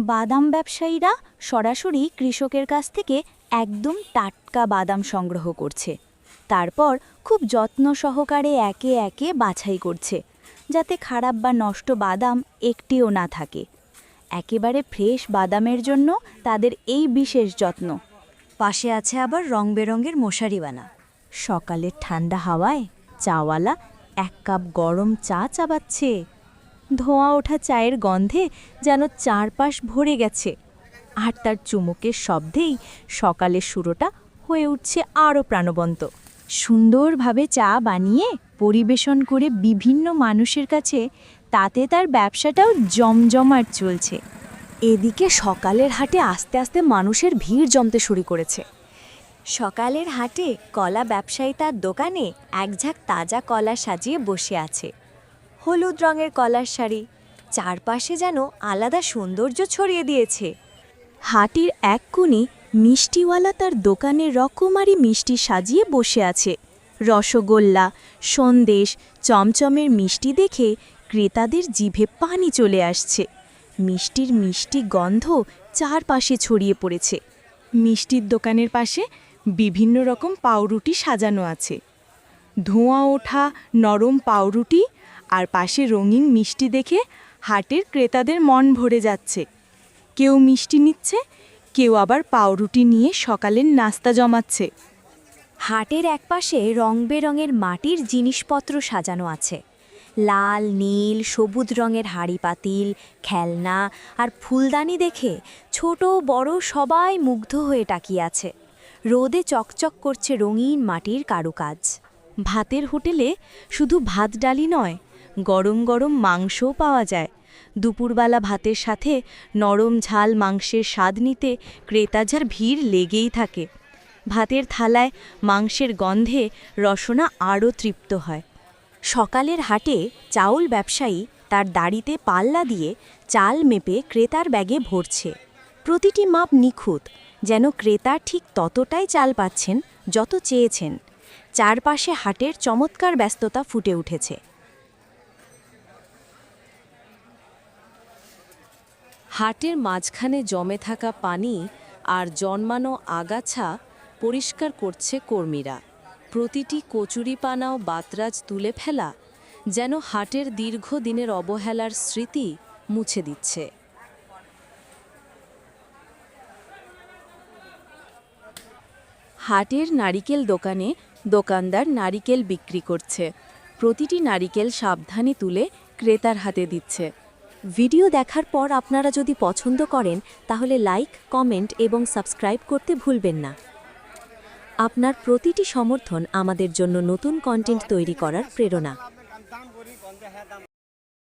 বাদাম ব্যবসায়ীরা সরাসরি কৃষকের কাছ থেকে একদম টাটকা বাদাম সংগ্রহ করছে। তারপর খুব যত্ন সহকারে একে একে বাছাই করছে, যাতে খারাপ বা নষ্ট বাদাম একটিও না থাকে। একেবারে ফ্রেশ বাদামের জন্য তাদের এই বিশেষ যত্ন। পাশে আছে আবার রং বেরঙের মশারিবানা সকালের ঠান্ডা হাওয়ায় চাওয়ালা এক কাপ গরম চা চাবাচ্ছে। ধোঁয়া ওঠা চায়ের গন্ধে যেন চারপাশ ভরে গেছে। আর তার চুমুকের শব্দেই সকালের শুরুটা হয়ে উঠছে আরও প্রাণবন্ত। সুন্দরভাবে চা বানিয়ে পরিবেশন করে বিভিন্ন মানুষের কাছে, তাতে তার ব্যবসাটাও জমজমাট চলছে। এদিকে সকালের হাটে আস্তে আস্তে মানুষের ভিড় জমতে শুরু করেছে। সকালের হাটে কলা ব্যবসায়ী তার দোকানে এক ঝাঁক তাজা কলা সাজিয়ে বসে আছে। হলুদ রঙের কলার শাড়ি। চারপাশে যেন আলাদা সৌন্দর্য ছড়িয়ে দিয়েছে। হাটির এক কোণে মিষ্টিওয়ালা তার দোকানে রকমারি মিষ্টি সাজিয়ে বসে আছে। রসগোল্লা, সন্দেশ, চমচমের মিষ্টি দেখে ক্রেতাদের জিভে পানি চলে আসছে। মিষ্টির মিষ্টি গন্ধ চারপাশে ছড়িয়ে পড়েছে। মিষ্টির দোকানের পাশে বিভিন্ন রকম পাউরুটি সাজানো আছে। ধোঁয়া ওঠা নরম পাউরুটি আর পাশে রঙিন মিষ্টি দেখে হাটের ক্রেতাদের মন ভরে যাচ্ছে। কেউ মিষ্টি নিচ্ছে, কেউ আবার পাউরুটি নিয়ে সকালের নাস্তা জমাচ্ছে। হাটের একপাশে রং বেরঙের মাটির জিনিসপত্র সাজানো আছে। লাল, নীল, সবুজ রঙের হাঁড়ি পাতিল খেলনা আর ফুলদানি দেখে ছোট, বড় সবাই মুগ্ধ হয়ে তাকিয়ে আছে। রোদে চকচক করছে রঙিন মাটির কারুকাজ। ভাতের হোটেলে শুধু ভাত ডালি নয় গরম গরম মাংসও পাওয়া যায়। দুপুরবেলা ভাতের সাথে নরম ঝাল মাংসের স্বাদ নিতে ক্রেতাঝার ভিড় লেগেই থাকে। ভাতের থালায় মাংসের গন্ধে রসনা আরও তৃপ্ত হয়। সকালের হাটে চাউল ব্যবসায়ী তার দাড়িতে পাল্লা দিয়ে চাল মেপে ক্রেতার ব্যাগে ভরছে। প্রতিটি মাপ নিখুঁত, যেন ক্রেতা ঠিক ততটাই চাল পাচ্ছেন যত চেয়েছেন। চারপাশে হাটের চমৎকার ব্যস্ততা ফুটে উঠেছে। হাটের মাঝখানে জমে থাকা পানি আর জন্মানো আগাছা পরিষ্কার করছে কর্মীরা। প্রতিটি কচুরিপানা ও বাতরাজ তুলে ফেলা যেন হাটের দীর্ঘদিনের অবহেলার স্মৃতি মুছে দিচ্ছে। হাটের নারিকেল দোকানে দোকানদার নারিকেল বিক্রি করছে। প্রতিটি নারিকেল সাবধানে তুলে ক্রেতার হাতে দিচ্ছে। ভিডিও দেখার পর আপনারা যদি পছন্দ করেন, তাহলে লাইক, কমেন্ট এবং সাবস্ক্রাইব করতে ভুলবেন না। আপনার প্রতিটি সমর্থন আমাদের জন্য নতুন কন্টেন্ট তৈরি করার প্রেরণা।